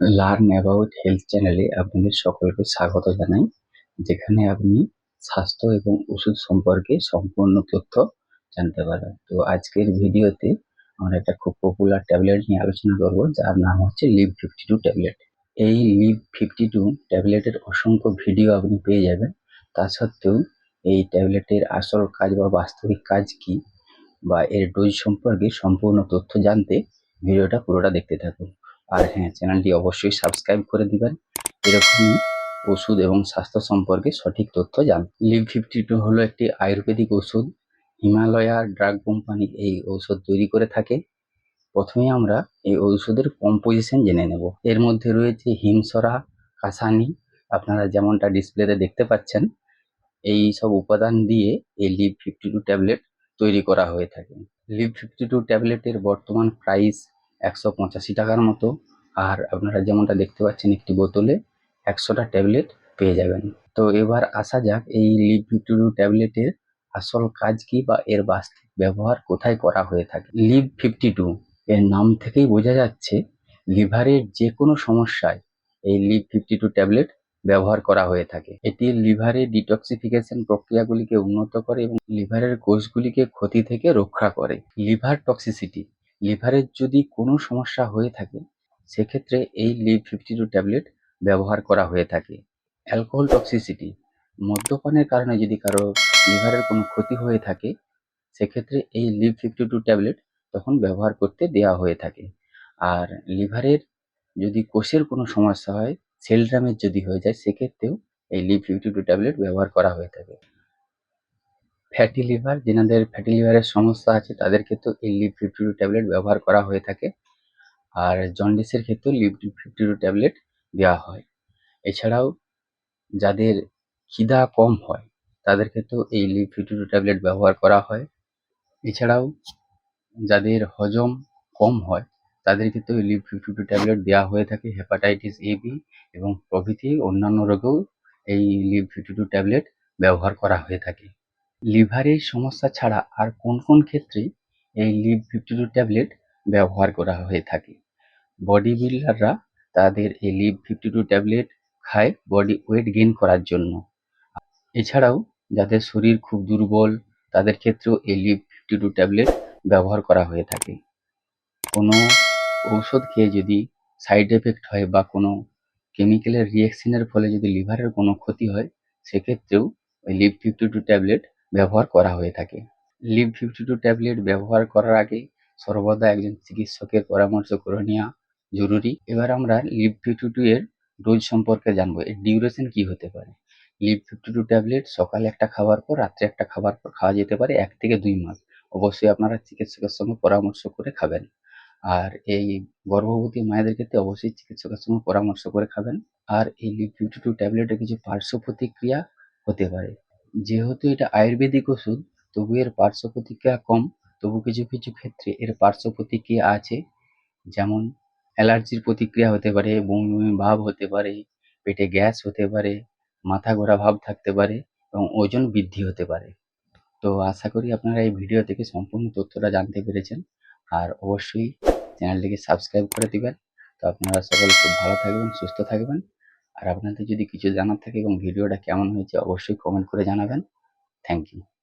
Learn about health চ্যানেলে আপনাদের সকলকে স্বাগত জানাই, যেখানে আপনি স্বাস্থ্য এবং ওষুধ সম্পর্কে সম্পূর্ণ তথ্য জানতে পারবেন। তো আজকের ভিডিওতে আমরা একটা খুব পপুলার ট্যাবলেট নিয়ে আলোচনা করব, যার নাম হচ্ছে লিভ ফিফটি টু ট্যাবলেট এই লিভ ফিফটি টু ট্যাবলেটের অসংখ্য ভিডিও আপনি পেয়ে যাবেন। তা সত্ত্বেও এই ট্যাবলেটের আসল কাজ বা বাস্তবিক কাজ কি বা এর ডোজ সম্পর্কে সম্পূর্ণ তথ্য জানতে ভিডিওটা পুরোটা দেখতে থাকুন। আর হ্যাঁ চ্যানেলটি অবশ্যই সাবস্ক্রাইব করে দিবেন। এরকমই ওষুধ এবং স্বাস্থ্য সম্পর্কে সঠিক তথ্য জান লিভ ফিফটি টু হলো একটি আয়ুর্বেদিক ওষুধ। হিমালয়া ড্রাগ কোম্পানি এই ঔষধ তৈরি করে থাকে। প্রথমে আমরা এই ঔষধের কম্পোজিশন জেনে নেব। এর মধ্যে রয়েছে হিমসরা, কাসানি। আপনারা যেমনটা ডিসপ্লেতে দেখতে পাচ্ছেন, এই সব উপাদান দিয়ে এই লিভ ফিফটি টু ট্যাবলেট তৈরি করা হয়ে থাকে। লিভ ফিফটি টু ট্যাবলেটের বর্তমান প্রাইস একশো পঁচাশি টাকার মতো। আর আপনারা যেমনটা দেখতে পাচ্ছেন একটি বোতলে একশোটা ট্যাবলেট পেয়ে যাবেন। তো এবার আসা যাক এই টু ট্যাবলেটের আসল কাজ কি বা এর বাস্তব ব্যবহার কোথায় করা হয়ে থাকে। লিভ ফিফটি টু এর নাম থেকেই বোঝা যাচ্ছে লিভারের যে কোনো সমস্যায় এই লিভ ফিফটি টু ট্যাবলেট ব্যবহার করা হয়ে থাকে। এটি লিভারের ডিটক্সিফিকেশন প্রক্রিয়াগুলিকে উন্নত করে এবং লিভারের কোষগুলিকে ক্ষতি থেকে রক্ষা করে। লিভার টক্সিসিটি লিভারের যদি কোনো সমস্যা হয়ে থাকে, সেক্ষেত্রে এই লিভ ফিফটি টু ট্যাবলেট ব্যবহার করা হয়ে থাকে। অ্যালকোহল টক্সিসিটি, মদ্যপানের কারণে যদি কারও লিভারের কোনো ক্ষতি হয়ে থাকে, সেক্ষেত্রে এই লিভ ফিফটি টু ট্যাবলেট তখন ব্যবহার করতে দেওয়া হয়ে থাকে। আর লিভারের যদি কোষের কোনো সমস্যা হয়, সেল ড্যামেজ যদি হয়ে যায়, সেক্ষেত্রেও এই লিভ ফিফটি টু ট্যাবলেট ব্যবহার করা হয়ে থাকে। ফ্যাটি লিভার যেনাদের ফ্যাটি লিভারের সমস্যা আছে, তাদের ক্ষেত্রেও এই লিভ ফিফটি টু ট্যাবলেট ব্যবহার করা হয়ে থাকে। আর জন্ডিসের ক্ষেত্রেও লিভ ফিফটি টু ট্যাবলেট দেওয়া হয়। এছাড়াও যাদের খিদা কম হয়, তাদের ক্ষেত্রেও এই লিভ ফিফটি টু ট্যাবলেট ব্যবহার করা হয়। এছাড়াও যাদের হজম কম হয়, তাদের ক্ষেত্রেও এই লিভ ফিফটি টু ট্যাবলেট দেওয়া হয়ে থাকে। হেপাটাইটিস এ বি এবং প্রভৃতি অন্যান্য রোগেও এই লিভ ফিফটি টু ট্যাবলেট ব্যবহার করা হয়ে থাকে। লিভারের সমস্যা ছাড়া আর কোন কোন ক্ষেত্রে এই লিভ ফিফটি টু ট্যাবলেট ব্যবহার করা হয়ে থাকে? বডি বিল্ডাররা তাদের এই লিভ ফিফটি টু ট্যাবলেট খায় বডি ওয়েট গেইন করার জন্য। এছাড়াও যাদের শরীর খুব দুর্বল, তাদের ক্ষেত্রেও এই লিভ ফিফটি টু ট্যাবলেট ব্যবহার করা হয়ে থাকে। কোনো ঔষধ খেয়ে যদি সাইড এফেক্ট হয় বা কোনো কেমিক্যালের রিয়াকশনের ফলে যদি লিভারের কোনো ক্ষতি হয়, সেক্ষেত্রেও ওই লিভ ফিফটি টু ট্যাবলেট ব্যবহার করা হয়ে থাকে। লিভ ফিফটি টু ট্যাবলেট ব্যবহার করার আগে সর্বদা একজন চিকিৎসকের পরামর্শ করে নেওয়া জরুরি। এবার আমরা লিভ ফিফটি টু এর ডোজ সম্পর্কে জানব। এর ডিউরেশন কি হতে পারে? লিভ ফিফটি টু ট্যাবলেট সকালে একটা খাবার পর, রাত্রে একটা খাবার পর খাওয়া যেতে পারে এক থেকে দুই মাস। অবশ্যই আপনারা চিকিৎসকের সঙ্গে পরামর্শ করে খাবেন। আর এই গর্ভবতী মায়েদের ক্ষেত্রে অবশ্যই চিকিৎসকের সঙ্গে পরামর্শ করে খাবেন। আর এই লিভ ফিফটি টু ট্যাবলেটের কিছু পার্শ্ব প্রতিক্রিয়া হতে পারে। যেহেতু এটা আয়ুর্বেদিক ওষুধ, তবু এর পার্শ্ব প্রতিক্রিয়া কম, তবু কিছু কিছু ক্ষেত্রে এর পার্শ্ব প্রতিক্রিয়া আছে। যেমন অ্যালার্জির প্রতিক্রিয়া হতে পারে, বমি বমি ভাব হতে পারে, পেটে গ্যাস হতে পারে, মাথা ঘোরা ভাব থাকতে পারে এবং ওজন বৃদ্ধি হতে পারে। তো আশা করি আপনারা এই ভিডিও থেকে সম্পূর্ণ তথ্যটা জানতে পেরেছেন। আর অবশ্যই চ্যানেলটিকে সাবস্ক্রাইব করে দেবেন। তো আপনারা সকলে খুব ভালো থাকবেন, সুস্থ থাকবেন। আর আপনাদের যদি কিছু জানার থাকে এবং ভিডিওটা কেমন হয়েছে, অবশ্যই কমেন্ট করে জানাবেন। Thank you